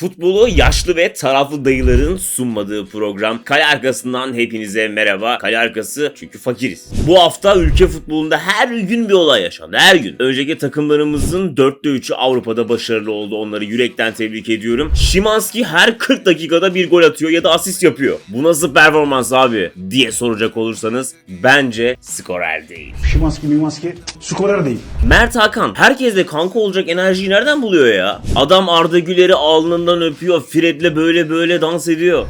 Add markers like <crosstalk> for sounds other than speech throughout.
Futbolu yaşlı ve taraflı dayıların sunmadığı program. Kale arkasından hepinize merhaba. Kale arkası çünkü fakiriz. Bu hafta ülke futbolunda her gün bir olay yaşandı. Her gün. Önceki takımlarımızın 4'te 3'ü Avrupa'da başarılı oldu. Onları yürekten tebrik ediyorum. Şimanski her 40 dakikada bir gol atıyor ya da asist yapıyor. Bu nasıl performans abi diye soracak olursanız bence skorer değil. Şimanski Mimanski skorer değil. Mert Hakan herkesle kanka olacak enerjiyi nereden buluyor ya? Adam Arda Güler'i alnından öpüyor. Fred'le böyle böyle dans ediyor.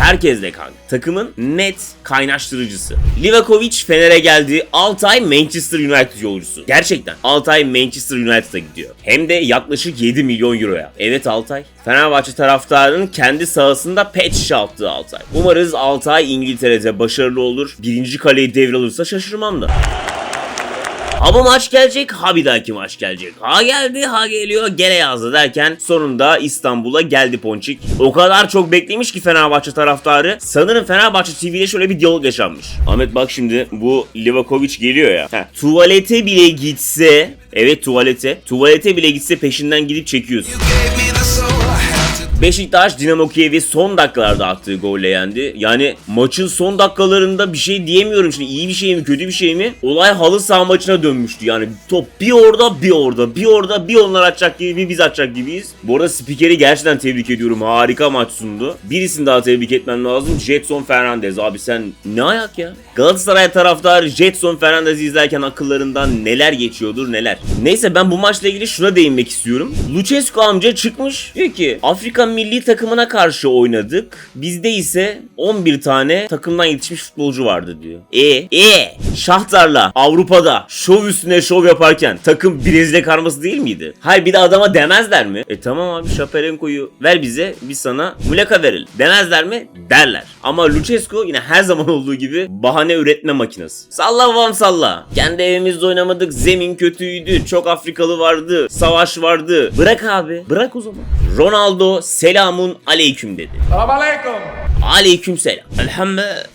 Herkesle kanka. Takımın net kaynaştırıcısı. Livakovic Fener'e geldi. Altay Manchester United yolcusu. Gerçekten Altay Manchester United'a gidiyor. Hem de yaklaşık 7 milyon euroya. Evet Altay. Fenerbahçe taraftarının kendi sahasında pet şişe attığı Altay. Umarız Altay İngiltere'de başarılı olur. Birinci kaleyi devralırsa şaşırmam da. Ha bu maç gelecek, ha bir dahaki maç gelecek. Ha geldi, ha geliyor, gene yazdı derken sonunda İstanbul'a geldi Ponçik. O kadar çok beklemiş ki Fenerbahçe taraftarı. Sanırım Fenerbahçe TV'de şöyle bir diyalog yaşanmış. Ahmet bak şimdi bu Livakovic geliyor ya. Heh, tuvalete bile gitse, evet tuvalete, tuvalete bile gitse peşinden gidip çekiyorsun. Beşiktaş Dinamo Kiev'i son dakikalarda attığı golle yendi. Yani maçın son dakikalarında bir şey diyemiyorum şimdi iyi bir şey mi kötü bir şey mi? Olay halı saha maçına dönmüştü yani top bir orada bir orada bir orada bir onlar atacak gibi bir biz atacak gibiyiz. Bu arada spikeri gerçekten tebrik ediyorum harika maç sundu. Birisini daha tebrik etmem lazım Jetson Fernandez abi sen ne ayak ya? Galatasaray taraftarı Jetson Fernandez'i izlerken akıllarından neler geçiyordur neler. Neyse ben bu maçla ilgili şuna değinmek istiyorum. Lucescu amca çıkmış diyor ki Afrika milli takımına karşı oynadık. Bizde ise 11 tane takımdan yetişmiş futbolcu vardı diyor. E e Şahtar'la Avrupa'da şov üstüne şov yaparken takım Brezilya karması değil miydi? Hayır bir de adama demezler mi? E tamam abi Şaperenko'yu ver bize biz sana Muleka verelim. Demezler mi? Derler. Ama Lucescu yine her zaman <laughs> olduğu gibi bahane üretme makinesi. Salla babam salla. Kendi evimizde oynamadık. Zemin kötüydü. Çok Afrikalı vardı. Savaş vardı. Bırak abi. Bırak o zaman. Ronaldo selamun aleyküm dedi. Salam alaikum. Aleyküm selam. Elhamdülillah.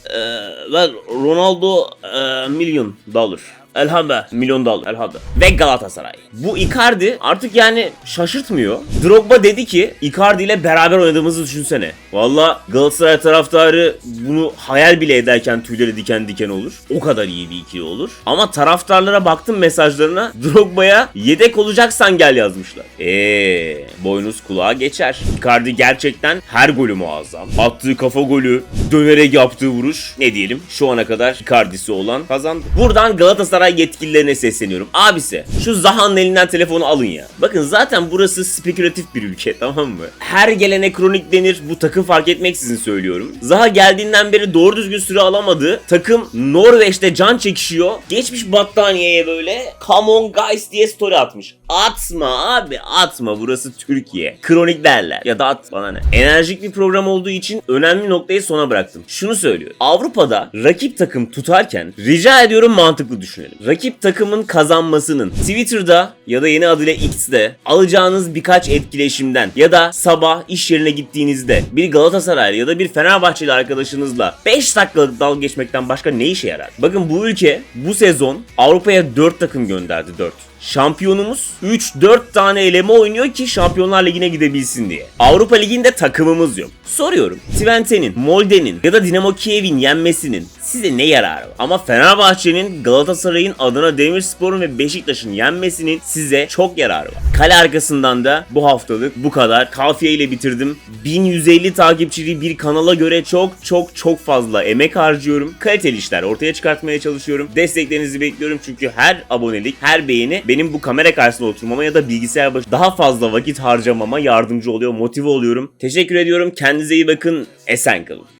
Ver Ronaldo eee, milyon dolar. Elhamdülillah milyon dolar elhamdülillah. Ve Galatasaray. Bu Icardi artık yani şaşırtmıyor. Drogba dedi ki Icardi ile beraber oynadığımızı düşünsene. Valla Galatasaray taraftarı bunu hayal bile ederken tüyleri diken diken olur. O kadar iyi bir ikili olur. Ama taraftarlara baktım mesajlarına <laughs> Drogba'ya yedek olacaksan gel yazmışlar. Eee boynuz kulağa geçer. Icardi gerçekten her golü muazzam. Attığı kafa golü, dönerek yaptığı vuruş ne diyelim şu ana kadar Icardi'si olan kazandı. Buradan Galatasaray yetkililerine sesleniyorum. Abisi şu Zaha'nın elinden telefonu alın ya. Bakın zaten burası spekülatif bir ülke <laughs> tamam mı? Her gelene kronik denir bu takım fark etmeksizin söylüyorum. Zaha geldiğinden beri doğru düzgün süre alamadı. Takım Norveç'te can çekişiyor. Geçmiş battaniyeye böyle come on guys diye story atmış. Atma abi atma burası Türkiye. Kronik derler ya da at bana ne. Enerjik bir program olduğu için önemli noktayı sona bıraktım. Şunu söylüyorum. Avrupa'da rakip takım tutarken rica ediyorum mantıklı düşünelim. Rakip takımın kazanmasının Twitter'da ya da yeni adıyla X'de alacağınız birkaç etkileşimden ya da sabah iş yerine gittiğinizde bir Galatasaray ya da bir Fenerbahçeli arkadaşınızla 5 dakikalık dalga geçmekten başka ne işe yarar? Bakın bu ülke bu sezon Avrupa'ya 4 takım gönderdi 4. Şampiyonumuz 3-4 tane eleme oynuyor ki Şampiyonlar Ligi'ne gidebilsin diye. Avrupa Ligi'nde takımımız yok. Soruyorum. Twente'nin, Molde'nin ya da Dinamo Kiev'in yenmesinin size ne yararı var? Ama Fenerbahçe'nin, Galatasaray'ın, Adana Demirspor'un ve Beşiktaş'ın yenmesinin size çok yararı var. Kale arkasından da bu haftalık bu kadar. Kafiye ile bitirdim. 1150 takipçili bir kanala göre çok çok çok fazla emek harcıyorum. Kaliteli işler ortaya çıkartmaya çalışıyorum. Desteklerinizi bekliyorum çünkü her abonelik, her beğeni benim bu kamera karşısında oturmama ya da bilgisayar başı daha fazla vakit harcamama yardımcı oluyor, motive oluyorum. Teşekkür ediyorum. Kendinize iyi bakın. Esen kalın.